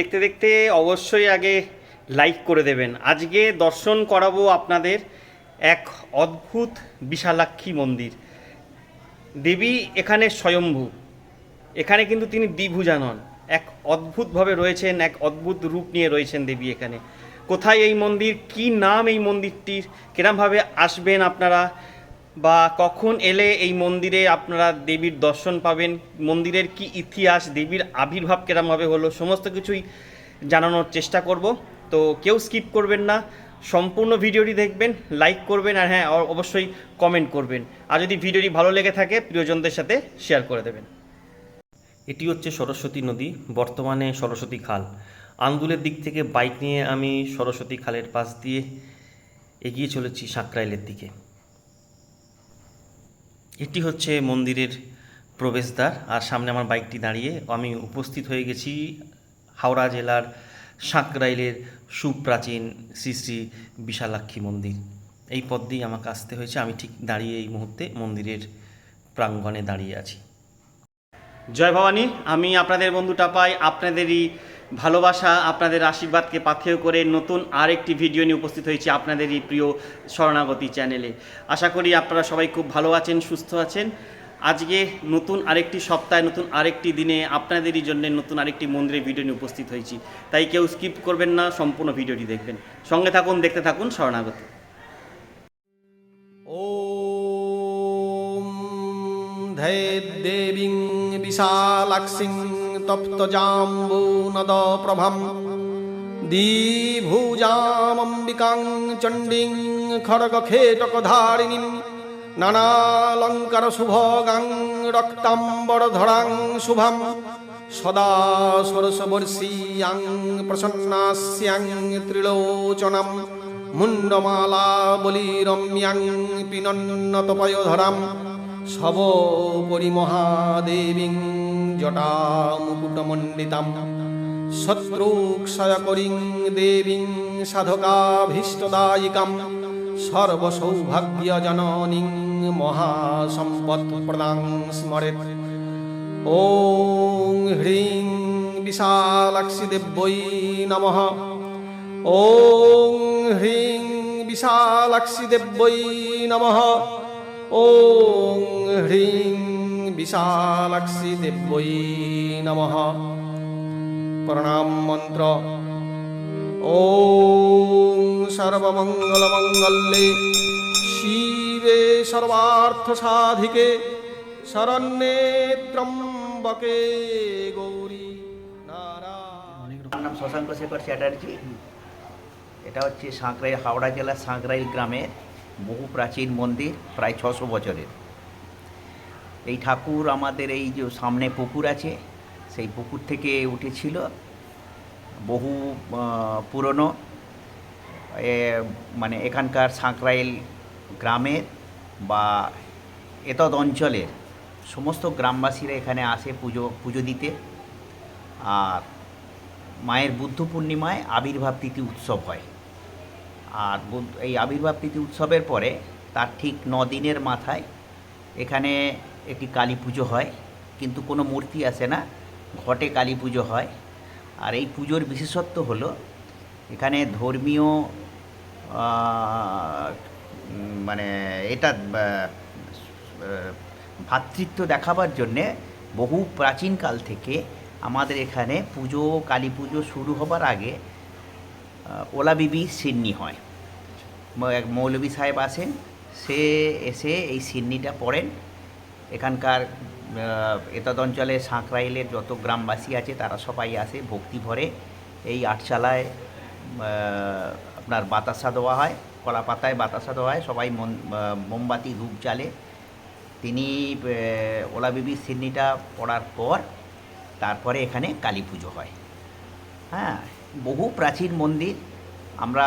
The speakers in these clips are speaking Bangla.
দেখতে দেখতে অবশ্যই আগে লাইক করে দেবেন। আজকে দর্শন করাবো আপনাদের এক অদ্ভুত বিশালাক্ষী মন্দির। দেবী এখানে স্বয়ম্ভু। এখানে কিন্তু তিনি দ্বিভুজা নন। এক অদ্ভুতভাবে রয়েছেন, এক অদ্ভুত রূপ নিয়ে রয়েছেন দেবী এখানে। কোথায় এই মন্দির? কি নাম এই মন্দিরটির? কিরমভাবে আসবেন আপনারা? বা কখন এলে এই মন্দিরে আপনারা দেবীর দর্শন পাবেন? মন্দিরের কি ইতিহাস, দেবীর আবির্ভাব কিরমভাবে হলো, সমস্ত কিছুই জানানোর চেষ্টা করব। তো কেউ স্কিপ করবেন না, সম্পূর্ণ ভিডিওটি দেখবেন লাইক করবেন আর হ্যাঁ অবশ্যই কমেন্ট করবেন। আর যদি ভিডিওটি ভালো লেগে থাকে, প্রিয়জনদের সাথে শেয়ার করে দেবেন। এটি হচ্ছে সরস্বতী নদী, বর্তমানে সরস্বতী খাল। আন্দুলের দিক থেকে বাইক নিয়ে আমি সরস্বতী খালের পাশ দিয়ে এগিয়ে চলেছি সাঁকরাইলের দিকে। এটি হচ্ছে মন্দিরের প্রবেশদ্বার। আর সামনে আমার বাইকটি দাঁড়িয়ে আমি উপস্থিত হয়ে গেছি হাওড়া জেলার সাঁকরাইলের সুপ্রাচীন শ্রী শ্রী বিশালাক্ষী মন্দির। এই পথ দিয়ে আমাকে আসতে হয়েছে। আমি ঠিক দাঁড়িয়ে এই মুহূর্তে মন্দিরের প্রাঙ্গণে দাঁড়িয়ে আছি। জয় ভবানী, আমি আপনাদের বন্ধুটা পাই। আপনাদেরই ভালোবাসা আপনাদের আশীর্বাদকে পাথেয় করে নতুন আরেকটি ভিডিও নিয়ে উপস্থিত হয়েছি আপনাদের এই প্রিয় শরণাগতি চ্যানেলে। আশা করি আপনারা সবাই খুব ভালো আছেন, সুস্থ আছেন। আজকে নতুন আরেকটি সপ্তাহে, নতুন আরেকটি দিনে আপনাদেরই জন্য নতুন আরেকটি মন্দিরের ভিডিও নিয়ে উপস্থিত হয়েছি। তাই কেউ স্কিপ করবেন না, সম্পূর্ণ ভিডিওটি দেখবেন। সঙ্গে থাকুন, দেখতে থাকুন শরণাগতি। ও ধৈর্য দেবী বিশালাক্ষিং तप्तजाम्बूनदप्रभं दीभुजामम्बिकां चण्डीं खड्गखेटकधारिणीं नानालङ्करशुभगां रक्ताम्बरधरां शुभं सदा सरसवर्षीयां प्रसन्नास्यां त्रिलोचनं मुण्डमाला बलिरम्यां पिनन्नतपयोधराम् পিনন্নতপয়োধরাম শব পরিমহাদেবীং জটামুকুটমণ্ডিতাম শত্রুক্ষয়করিং দেবীং সাধকাভীষ্টদায়িকাম সর্বসৌভাগ্যজননীং মহাসম্পৎপ্রদাং স্মরেত ॐ ह्रीं विशालाक्षि देव्यै नमः ॐ ह्रीं विशालाक्षि देव्यै नमः ॐ ह्रीं विशालाक्षि देव्यै नमः प्रणाम मन्त्र ॐ सर्वमङ्गलमङ्गल्ये शिवे सर्वार्थसाधिके शरण्ये त्र्यम्बके गौरी नारायणी আমার নাম শশাঙ্ক শেখর চ্যাটার্জি এটা হচ্ছে সাঁকরাইল হাওড়া জেলার সাঁকরাইল গ্রামের বহু প্রাচীন মন্দির, প্রায় ছশো বছরের। এই ঠাকুর আমাদের এই যে সামনে পুকুর আছে, সেই পুকুর থেকে উঠেছিল বহু পুরনো মানে এখানকার সাঁকরাইল গ্রামের বা এতদ অঞ্চলের। সমস্ত গ্রামবাসীরা এখানে আসে পুজো পুজো দিতে। আর মায়ের বুদ্ধ পূর্ণিমায় আবির্ভাব তিথি উৎসব হয়। আর এই আবির্ভাব তিথি উৎসবের পরে তার ঠিক দিনের মাথায় এখানে একটি কালী পুজো হয় কিন্তু কোনো মূর্তি আসে না। ঘটে কালী পুজো হয়। আর এই পুজোর বিশেষত্ব হলো এখানে ধর্মীয় মানে এটা ভ্রাতৃত্ব দেখাবার জন্যে বহু প্রাচীনকাল থেকে আমাদের এখানে পুজো কালী পুজো শুরু হবার আগে আহ, ওলা বিবি সিন্নি হয়। এক মৌলবী সাহেব আসেন। সে এসে এই সিন্নিটা পড়েন। এখানকার এতদ অঞ্চলে সাঁকরাইলের যত গ্রামবাসী আছে তারা সবাই আসে ভক্তি ভরে। এই আটচালায় আপনার বাতাসা দেওয়া হয় কলা পাতায় বাতাসা দেওয়া হয় সবাই মন মোমবাতি ধূপ চালে তিনি আহ, ওলা বিবির সিন্নিটা পড়ার পর তারপরে এখানে কালী পুজো হয়। হ্যাঁ বহু প্রাচীন মন্দির। আমরা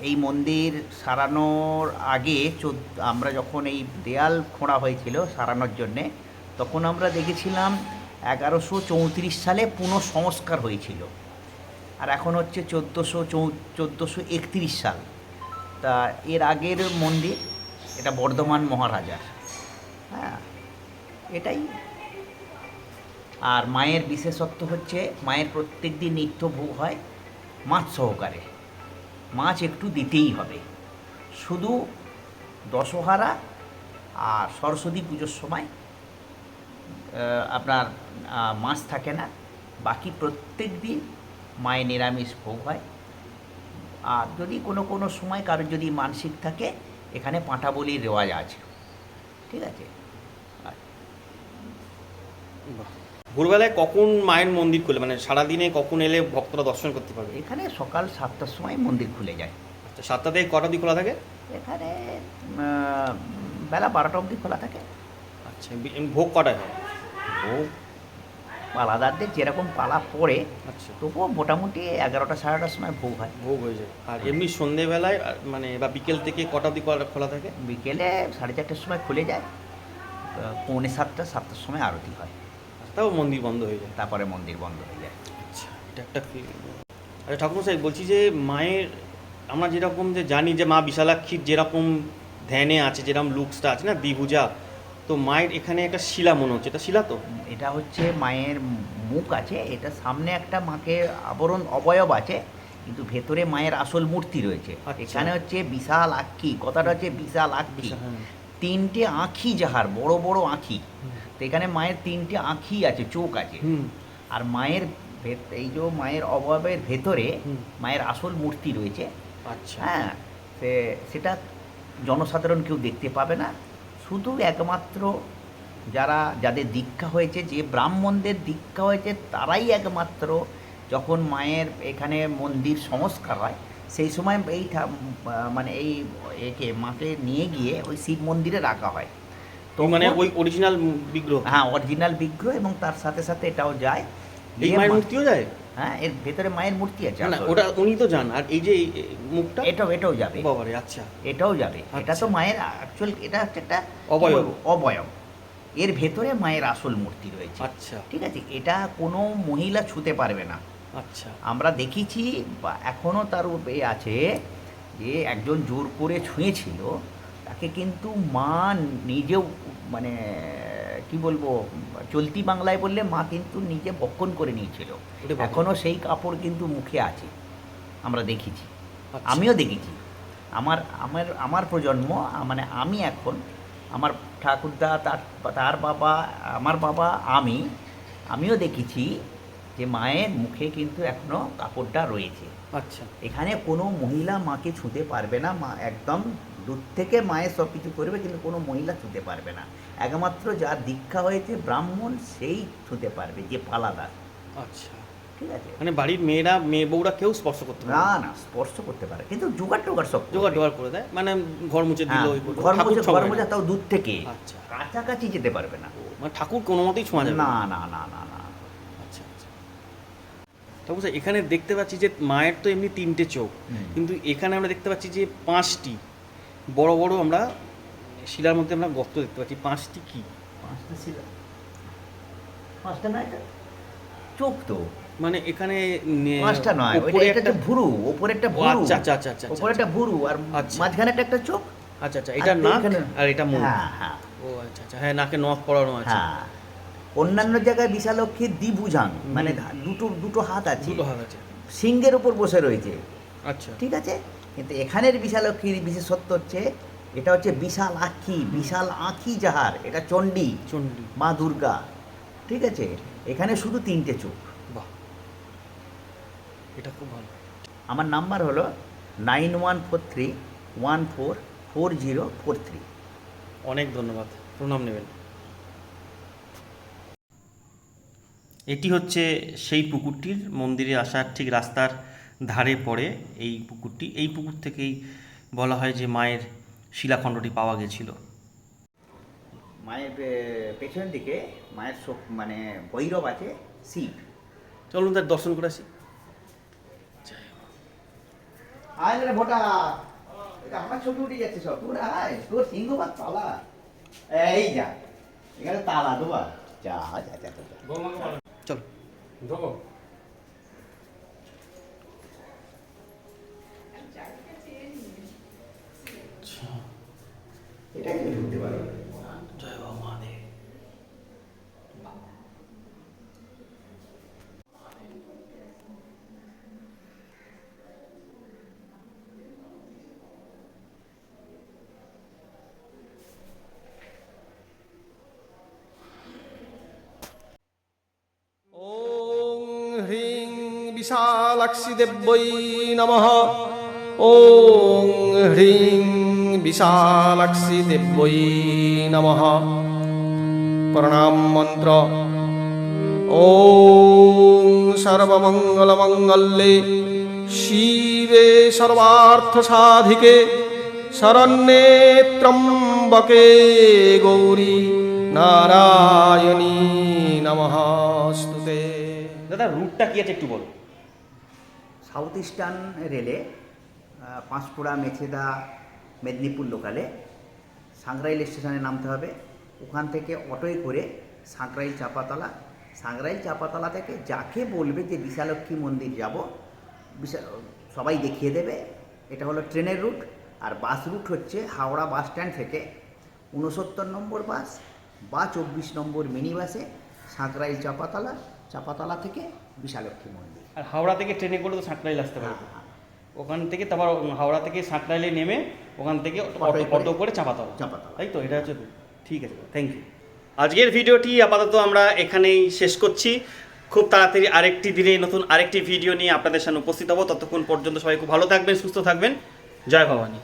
এই মন্দির সারানোর আগে আমরা যখন এই দেয়াল খোঁড়া হয়েছিল সারানোর জন্যে, তখন আমরা দেখেছিলাম এগারোশো চৌত্রিশ সালে পুনঃসংস্কার হয়েছিল। আর এখন হচ্ছে চোদ্দোশো চৌ, চোদ্দোশো একত্রিশ সাল। তা এর আগের মন্দির, এটা বর্ধমান মহারাজার। হ্যাঁ এটাই। আর মায়ের বিশেষত্ব হচ্ছে, মায়ের প্রত্যেক দিন নিত্য ভোগ হয় মাছ সহকারে। মাছ একটু দিতেই হবে। শুধু দশহারা আর সরস্বতী পুজোর সময় আপনার মাছ থাকে না। বাকি প্রত্যেক দিন মায়ের নিরামিষ ভোগ হয়। আর যদি কোনো কোনো সময় কারোর যদি মানসিক থাকে, এখানে পাঁঠা বলির রেওয়াজ আছে। ঠিক আছে। ভোরবেলায় কখন মায়ের মন্দির খুলে? মানে সারাদিনে কখন এলে ভক্তরা দর্শন করতে পারবে? এখানে সকাল সাতটার সময় মন্দির খুলে যায়। আচ্ছা সাতটা থেকে কটা অবধি খোলা থাকে? এখানে বেলা বারোটা অবধি খোলা থাকে। আচ্ছা ভোগ কটায় হয়? ভোগ পালাদারদের যেরকম পালা পড়ে আচ্ছা। তবুও মোটামুটি এগারোটা সাড়ে সময় ভোগ হয়। ভোগ হয়ে যায়। আর এমনি সন্ধেবেলায় মানে বা বিকেল থেকে কটা অবধি খোলা থাকে? বিকেলে সাড়ে চারটের সময় খুলে যায়। পৌনে সাতটা সাতটার সময় আরতি হয়। তাও মন্দির বন্ধ হয়ে যায়। তারপরে মন্দির বন্ধ হয়ে যায়। আচ্ছা এটা একটা আচ্ছা ঠাকুর সাহেব বলছি যে মায়ের আমরা যেরকম যে জানি যে মা বিশালাক্ষীর যেরকম ধ্যানে আছে যেরকম লুকসটা আছে না দ্বিভুজা তো মায়ের এখানে একটা শিলা মনে হচ্ছে। এটা শিলা তো? এটা হচ্ছে মায়ের মুখ আছে এটা সামনে একটা মাকে আবরণ অবয়ব আছে কিন্তু ভেতরে মায়ের আসল মূর্তি রয়েছে। আচ্ছা। এখানে হচ্ছে বিশাল আক্ষি কথাটা হচ্ছে বিশাল আক্ষি হ্যাঁ। তিনটে আঁখি যাহার বড় বড় আঁখি। তো এখানে মায়ের তিনটে আঁখি আছে চোখ আছে। আর মায়ের এই যে মায়ের অবয়বের ভেতরে মায়ের আসল মূর্তি রয়েছে। আচ্ছা। হ্যাঁ সে সেটা জনসাধারণ কেউ দেখতে পাবে না। শুধু একমাত্র যারা যাদের দীক্ষা হয়েছে যে ব্রাহ্মণদের দীক্ষা হয়েছে তারাই একমাত্র যখন মায়ের এখানে মন্দির সংস্কার হয় সেই সময় এই মানে এই একে মাকে নিয়ে গিয়ে ওই শিব মন্দিরে রাখা হয়। তো মানে ওই অরিজিনাল বিগ্রহ? হ্যাঁ অরিজিনাল বিগ্রহ এবং তার সাথে সাথে এটাও যায়। এই মায়ের মূর্তিও যায়? হ্যাঁ এর ভেতরে মায়ের মূর্তি আছে। না, ওটা উনি তো যান। আর এই যে মুখটা? এটাও এটাও যাবে। বাবারে আচ্ছা। এটাও যাবে। এটা তো আচ্ছা। মায়ের অ্যাকচুয়াল এটা হচ্ছে একটা অবয়ব। অবয়ব। এর ভেতরে মায়ের আসল মূর্তি রয়েছে। আচ্ছা। ঠিক আছে? এটা কোনো মহিলা ছুতে পারবে না। আচ্ছা। আমরা দেখেছি বা এখনও তার এ আছে যে একজন জোর করে ছুঁয়েছিল তাকে কিন্তু মা নিজেও মানে কি বলব চলতি বাংলায় বললে মা কিন্তু নিজে বক্ষণ করে নিয়েছিল। এখনও সেই কাপড় কিন্তু মুখে আছে আমরা দেখেছি। আচ্ছা। আমিও দেখেছি। আমার আমার আমার প্রজন্ম মানে আমি এখন আমার ঠাকুরদা তার তার বাবা আমার বাবা আমি আমিও দেখেছি যে মায়ের মুখে কিন্তু এখনও কাপড়টা রয়েছে। আচ্ছা। এখানে কোনো মহিলা মাকে ছুঁতে পারবে না মা একদম দূর থেকে মায়ের সব কিছু করবে কিন্তু কোনো মহিলা ছুঁতে পারবে না। একমাত্র যার দীক্ষা হয়েছে ব্রাহ্মণ সেই ছুঁতে পারবে যে পালাদার আচ্ছা। ঠিক আছে? মানে বাড়ির মেয়েরা মেয়ে বউরা কেউ স্পর্শ করতে পারে না? না স্পর্শ করতে পারে। কিন্তু জোগাড় টোগাড় সব। জোগাড় টোগাড় করে দেয়। মানে ঘর মুছে দিল হ্যাঁ। ঘর মুছে ঘর মুছে তাও দূর থেকে। আচ্ছা। কাছাকাছি যেতে পারবে না। মানে ঠাকুর কোনো মতেই ছোঁয়া যাবে না না না না। ঠাকুর স্যার, এখানে দেখতে পাচ্ছি যে মায়ের তো এমনি তিনটে চোখ। কিন্তু এখানে আমরা দেখতে পাচ্ছি যে পাঁচটি। বড় বড় আমরা শিলার মধ্যে আমরা গর্ত দেখতে পাচ্ছি। পাঁচটি কি? পাঁচটা ছিল পাঁচটা চোখ তো। মানে এখানে পাঁচটা নয় এটা একটা ভুরু ওপরে একটা ভুরু। আচ্ছা, আচ্ছা, আচ্ছা, আচ্ছা, ওপরে একটা ভুরু আর আচ্ছা। মাঝখানে একটা একটা চোখ। আচ্ছা আচ্ছা এটা নাক আর এটা মুখ। হ্যাঁ হ্যাঁ। ও আচ্ছা আচ্ছা হ্যাঁ নাকে নখ পড়ানো আছে। হ্যাঁ। অন্যান্য জায়গায় বিশালক্ষীর দ্বিভুজাং মানে দুটো দুটো হাত আছে। দুটো হাত আছে। সিংহের উপর বসে রয়েছে। আচ্ছা। ঠিক আছে? কিন্তু এখানের বিশালক্ষীর বিশেষত্ব হচ্ছে এটা হচ্ছে বিশাল আখি বিশাল আঁখি যাহার এটা চণ্ডী। চণ্ডী। মা দুর্গা। ঠিক আছে? এখানে শুধু তিনটে চোখ। বাহ। এটা খুব ভালো। আমার নাম্বার হলো nine one four three one four four zero four three. অনেক ধন্যবাদ। প্রণাম নেবেন। এটি হচ্ছে সেই পুকুরটির মন্দিরে আসার ঠিক রাস্তার ধারে পড়ে এই পুকুরটি। এই পুকুর থেকেই বলা হয় যে মায়ের শিলাখণ্ডটি পাওয়া গেছিল। মায়ের পেছন দিকে মায়ের শোক- মানে ভৈরব আছে শিব। চলুন তার দর্শন করে আসি। আয় রে ভোটা এটা আমার ছবি উঠে যাচ্ছে সব। তোর আয় তোর সিংহবাদ তালা। এই যা এখানে তালা দেবা যা যা যা যা, যা। চল। এটা কি হতে পারো জয় বাবা মহাদেব বিশালাক্ষী দেব্যই নমঃ ॐ ह्रीं विशालाक्षी देव्यै नमः प्रणाम मन्त्र ॐ सर्वमङ्गलमङ्गल्ये शिवे सर्वार्थसाधिके शरण्ये त्र्यम्बके गौरी नारायणी नमःस्तु ते দাদা রুটটা কি আছে একটু বলো সাউথ ইস্টার্ন রেলে পাঁশকুড়া, মেছেদা, মেদিনীপুর লোকালে সাংগ্রাইল স্টেশনে নামতে হবে। ওখান থেকে অটোয় করে সাঁকরাইল চাপাতলা সাঁকরাইল চাপাতলা থেকে যাকে বলবে যে বিশালক্ষী মন্দির যাব বিশাল সবাই দেখিয়ে দেবে। এটা হলো ট্রেনের রুট, আর বাস রুট হচ্ছে হাওড়া বাস স্ট্যান্ড থেকে উনসত্তর নম্বর বাস বা চব্বিশ নম্বর মিনি বাসে সাঁকরাইল চাপাতলা চাপাতলা থেকে বিশালক্ষী মন্দির। আর হাওড়া থেকে ট্রেনে করে তো সাঁকড়াইল আসতে হ্যাঁ, পারবে। হ্যাঁ। ওখান থেকে তারপর হাওড়া থেকে সাঁকড়াইলে নেমে ওখান থেকে অটো করে চাপাতে হবে চাপাতাম তাই তো? এটা হচ্ছে ঠিক আছে থ্যাংক ইউ আজকের ভিডিওটি আপাতত আমরা এখানেই শেষ করছি। খুব তাড়াতাড়ি আরেকটি দিনে নতুন আরেকটি ভিডিও নিয়ে আপনাদের সামনে উপস্থিত হব। ততক্ষণ পর্যন্ত সবাই খুব ভালো থাকবেন সুস্থ থাকবেন। জয় ভবানী।